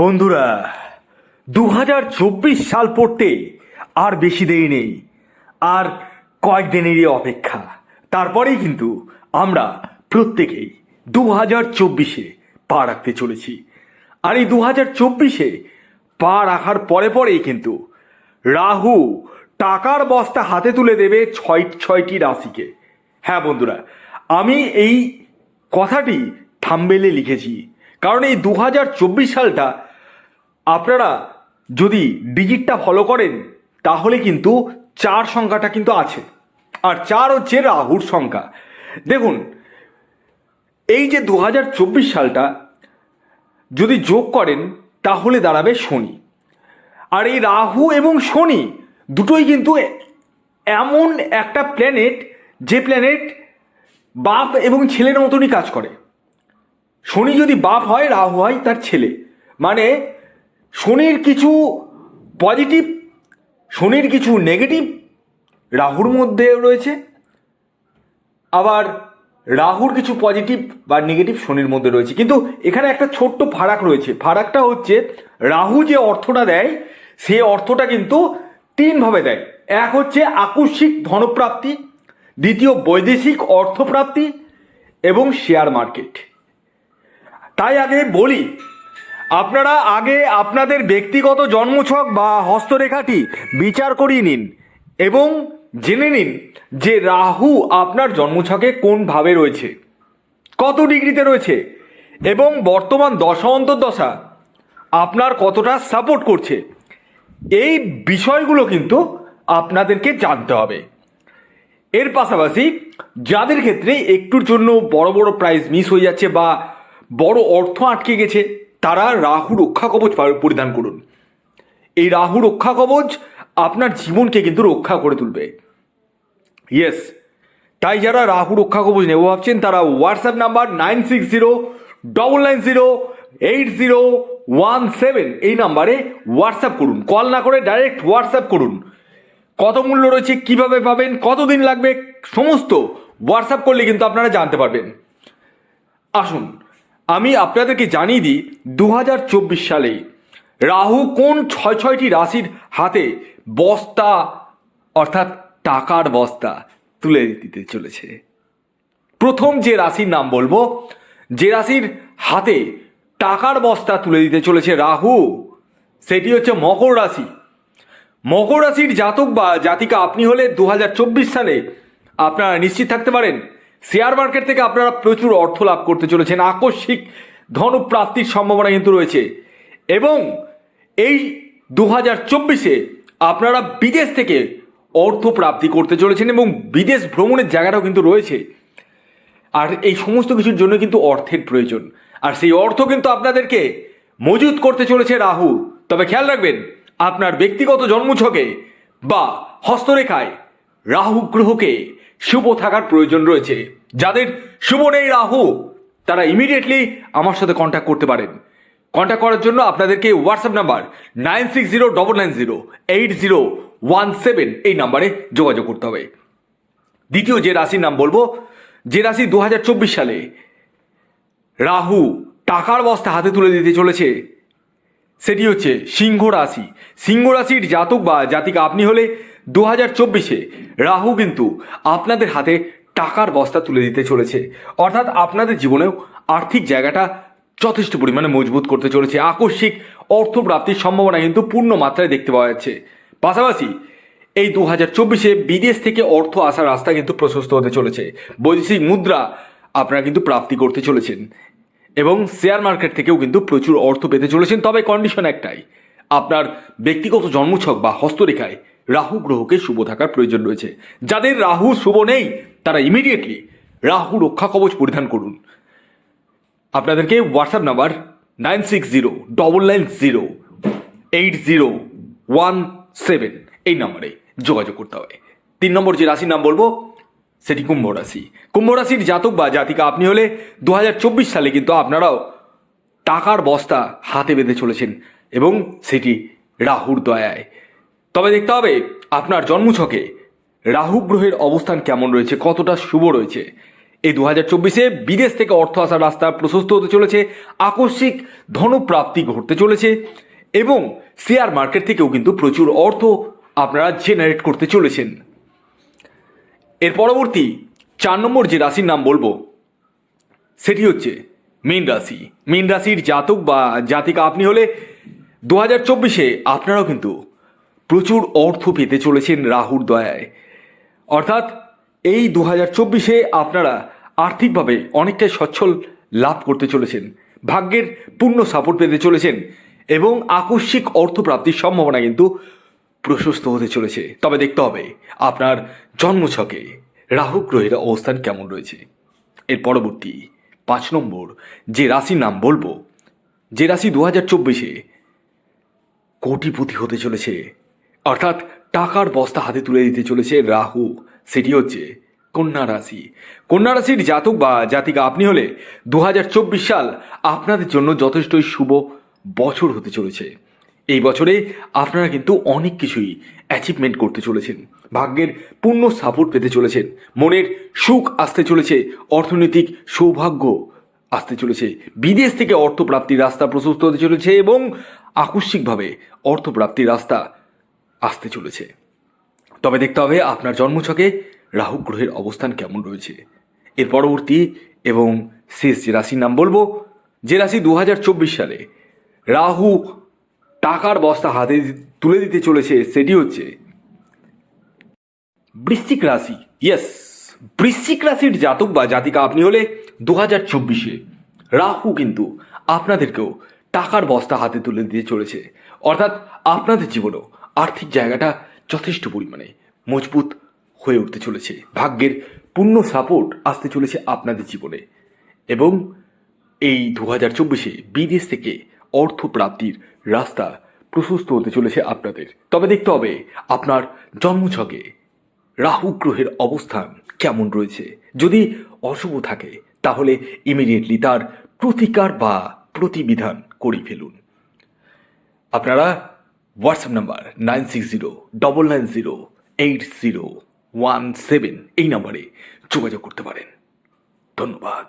বন্ধুরা দু হাজার চব্বিশ সাল পড়তে আর বেশি দেরি নেই, আর কয়েকদিনেরই অপেক্ষা। তারপরেই কিন্তু আমরা প্রত্যেকেই দু হাজার চব্বিশে পা রাখতে চলেছি। আর এই দু হাজার চব্বিশে পা রাখার পরে পরেই কিন্তু রাহু টাকার বস্তা হাতে তুলে দেবে ছয়, ছয়টি রাশিকে। হ্যাঁ বন্ধুরা, আমি এই কথাটি থাম্বেলে লিখেছি, কারণ এই দু হাজার চব্বিশ সালটা আপনারা যদি ডিজিটটা ফলো করেন, তাহলে কিন্তু চার সংখ্যাটা কিন্তু আছে। আর চার হচ্ছে রাহুর সংখ্যা। দেখুন, এই যে দু হাজার চব্বিশ সালটা, যদি যোগ করেন, তাহলে দাঁড়াবে শনি। আর এই রাহু এবং শনি দুটোই কিন্তু এমন একটা প্ল্যানেট যে প্ল্যানেট বাপ এবং ছেলের মতনই কাজ করে। শনি যদি বাপ হয়, রাহু হয়, তার ছেলে। মানে শনির কিছু পজিটিভ, শনির কিছু নেগেটিভ, রাহুর মধ্যে রয়েছে। আবার রাহুর কিছু পজিটিভ বা নেগেটিভ শনির মধ্যে রয়েছে। কিন্তু এখানে একটা ছোট্ট ফারাক রয়েছে। ফারাকটা হচ্ছে রাহু যে অর্থটা দেয়, সে অর্থটা কিন্তু তিনভাবে দেয়। এক হচ্ছে আকস্মিক ধনপ্রাপ্তি, দ্বিতীয় বৈদেশিক অর্থপ্রাপ্তি এবং শেয়ার মার্কেট। তাই আগে বলি আপনারা আগে আপনাদের ব্যক্তিগত জন্মছক বা হস্তরেখাটি বিচার করিয়ে নিন এবং জেনে নিন যে রাহু আপনার জন্মছকে কোনভাবে রয়েছে। কত ডিগ্রিতে রয়েছে এবং বর্তমান দশা অন্তর্দশা আপনার কতটা সাপোর্ট করছে। এই বিষয়গুলো কিন্তু আপনাদেরকে জানতে হবে। এর পাশাপাশি যাদের ক্ষেত্রে একটুর জন্য বড় বড় প্রাইজ মিস হয়ে যাচ্ছে বা বড় অর্থ আটকে গেছে তারা রাহু রক্ষা কবচ পরিধান করুন। এই রাহু রক্ষা কবচ আপনার জীবনকে কিন্তু রক্ষা করে তুলবে। ইয়েস তাই যারা রাহু রক্ষা কবচ নেব ভাবছেন, তারা WhatsApp number nine six zero double nine zero eight zero one seven এই নাম্বারে হোয়াটসঅ্যাপ করুন। কল না করে ডাইরেক্ট হোয়াটসঅ্যাপ করুন। কত মূল্য রয়েছে, কীভাবে পাবেন, কতদিন লাগবে, সমস্ত হোয়াটসঅ্যাপ করলে কিন্তু আপনারা জানতে পারবেন। আসুন আমি আপনাদেরকে জানিয়ে দিই দু হাজার চব্বিশ সালে রাহু কোন ছয় ছয়টি রাশির হাতে বস্তা, অর্থাৎ টাকার বস্তা তুলে দিতে চলেছে? প্রথম যে রাশির নাম বলব, যে রাশির হাতে টাকার বস্তা তুলে দিতে চলেছে রাহু, সেটি হচ্ছে মকর রাশি। মকর রাশির জাতক বা জাতিকা আপনি হলে দু হাজার চব্বিশ সালে আপনারা নিশ্চিত থাকতে পারেন শেয়ার মার্কেট থেকে আপনারা প্রচুর অর্থ লাভ করতে চলেছেন। আকস্মিক ধনপ্রাপ্তির সম্ভাবনা কিন্তু রয়েছে। এবং এই দু হাজার চব্বিশে আপনারা বিদেশ থেকে অর্থ প্রাপ্তি করতে চলেছেন এবং বিদেশ ভ্রমণের জায়গাটাও কিন্তু রয়েছে। আর এই সমস্ত কিছুর জন্য কিন্তু অর্থের প্রয়োজন। আর সেই অর্থ কিন্তু আপনাদেরকে মজুত করতে চলেছে রাহু। তবে খেয়াল রাখবেন, আপনার ব্যক্তিগত জন্মছকে বা হস্তরেখায় রাহু গ্রহকে শুভ থাকার প্রয়োজন রয়েছে। যাদের শুভ নেই রাহু, তারা ইমিডিয়েটলি আমার সাথে কন্ট্যাক্ট করতে পারেন। কন্ট্যাক্ট করার জন্য আপনাদেরকে WhatsApp number nine six zero double nine zero eight zero one seven এই নাম্বারে যোগাযোগ করতে হবে। দ্বিতীয় যে রাশির নাম বলব, যে রাশি দু হাজার চব্বিশ সালে রাহু টাকার বস্তা হাতে তুলে দিতে চলেছে, সেটি হচ্ছে সিংহ রাশি। সিংহ রাশির জাতক বা জাতিকা আপনি হলে দু হাজার চব্বিশে রাহু কিন্তু আপনাদের হাতে টাকার বস্তা তুলে দিতে চলেছে। অর্থাৎ আপনাদের জীবনেও আর্থিক জায়গাটা যথেষ্ট পরিমাণে মজবুত করতে চলেছে। আকস্মিক অর্থপ্রাপ্তির সম্ভাবনা কিন্তু পূর্ণ মাত্রায় দেখতে পাওয়া যাচ্ছে। পাশাপাশি এই দু হাজার চব্বিশে বিদেশ থেকে অর্থ আসার রাস্তা কিন্তু প্রশস্ত হতে চলেছে। বৈদেশিক মুদ্রা আপনারা কিন্তু প্রাপ্তি করতে চলেছেন এবং শেয়ার মার্কেট থেকেও কিন্তু প্রচুর অর্থ পেতে চলেছেন। তবে কন্ডিশন একটাই, আপনার ব্যক্তিগত জন্মছক বা হস্তরেখায় রাহু গ্রহকে শুভ থাকার প্রয়োজন রয়েছে। যাদের রাহু শুভ নেই, তারা ইমিডিয়েটলি রাহু রক্ষা কবচ পরিধান করুন। আপনাদেরকে WhatsApp number nine six zero double nine zero eight zero one seven এই নম্বরে যোগাযোগ করতে হবে। তিন নম্বর যে রাশির নাম বলব, সেটি কুম্ভ রাশি। কুম্ভ রাশির জাতক বা জাতিকা আপনি হলে দু হাজার চব্বিশ সালে কিন্তু আপনারাও টাকার বস্তা হাতে বেঁধে চলেছেন এবং সেটি রাহুর দয়ায়। তবে দেখতে হবে, আপনার জন্মছকে রাহু গ্রহের অবস্থান কেমন রয়েছে, কতটা শুভ রয়েছে। এই দু হাজার চব্বিশে বিদেশ থেকে অর্থ আসার রাস্তা প্রশস্ত হতে চলেছে, আকস্মিক ধনপ্রাপ্তি ঘটতে চলেছে এবং শেয়ার মার্কেট থেকেও কিন্তু প্রচুর অর্থ আপনারা জেনারেট করতে চলেছেন। এর পরবর্তী চার নম্বর যে রাশির নাম বলব, সেটি হচ্ছে মীন রাশি। মীন রাশির জাতক বা জাতিকা আপনি হলে দু হাজার চব্বিশে আপনারাও কিন্তু প্রচুর অর্থ পেতে চলেছেন রাহুর দয়ায়। অর্থাৎ এই দু হাজার চব্বিশে আপনারা আর্থিকভাবে অনেকটাই সচ্ছল লাভ করতে চলেছেন, ভাগ্যের পূর্ণ সাপোর্ট পেতে চলেছেন এবং আকস্মিক অর্থপ্রাপ্তির সম্ভাবনা কিন্তু প্রশস্ত হতে চলেছে। তবে দেখতে হবে, আপনার জন্মছকে রাহু গ্রহের অবস্থান কেমন রয়েছে। এর পরবর্তী পাঁচ নম্বর, যে রাশির নাম বলব, যে রাশি দু হাজার চব্বিশে কোটিপতি হতে চলেছে। অর্থাৎ টাকার বস্তা হাতে তুলে দিতে চলেছে রাহু। সেটি হচ্ছে কন্যা রাশি। কন্যা রাশির জাতক বা জাতিকা আপনি হলে দু হাজার চব্বিশ সাল আপনাদের জন্য যথেষ্টই শুভ বছর হতে চলেছে। এই বছরে আপনারা কিন্তু অনেক কিছুই অ্যাচিভমেন্ট করতে চলেছেন। ভাগ্যের পূর্ণ সাপোর্ট পেতে চলেছেন। মনের সুখ আসতে চলেছে। অর্থনৈতিক সৌভাগ্য আসতে চলেছে। বিদেশ থেকে অর্থপ্রাপ্তির রাস্তা প্রশস্ত হতে চলেছে এবং আকস্মিকভাবে অর্থপ্রাপ্তির রাস্তা আসতে চলেছে। তবে দেখতে হবে আপনার জন্মছকে রাহু গ্রহের অবস্থান কেমন রয়েছে। এর পরবর্তী এবং শেষ যে রাশির নাম বলব, যে রাশি দু হাজার চব্বিশ সালে রাহু টাকার বস্তা হাতে তুলে দিতে চলেছে, সেটি হচ্ছে বৃশ্চিক রাশি। ইয়েস বৃশ্চিক রাশির জাতক বা জাতিকা আপনি হলে দু হাজার চব্বিশে রাহু কিন্তু আপনাদেরকেও টাকার বস্তা হাতে তুলে দিতে চলেছে। অর্থাৎ আপনাদের জীবনেও আর্থিক জায়গাটা যথেষ্ট পরিমাণে মজবুত হয়ে উঠতে চলেছে। ভাগ্যের পূর্ণ সাপোর্ট আসতে চলেছে আপনাদের জীবনে। এবং এই দু হাজার চব্বিশে বিদেশ থেকে অর্থ প্রাপ্তির রাস্তা প্রশস্ত হতে চলেছে আপনাদের। তবে দেখতে হবে, আপনার জন্মছকে রাহু গ্রহের অবস্থান কেমন রয়েছে? যদি অশুভ থাকে, তাহলে ইমিডিয়েটলি তার প্রতিকার বা প্রতিবিধান করে ফেলুন। আপনারা WhatsApp number nine six zero double nine zero eight zero one seven এই নাম্বারে যোগাযোগ করতে পারেন। ধন্যবাদ।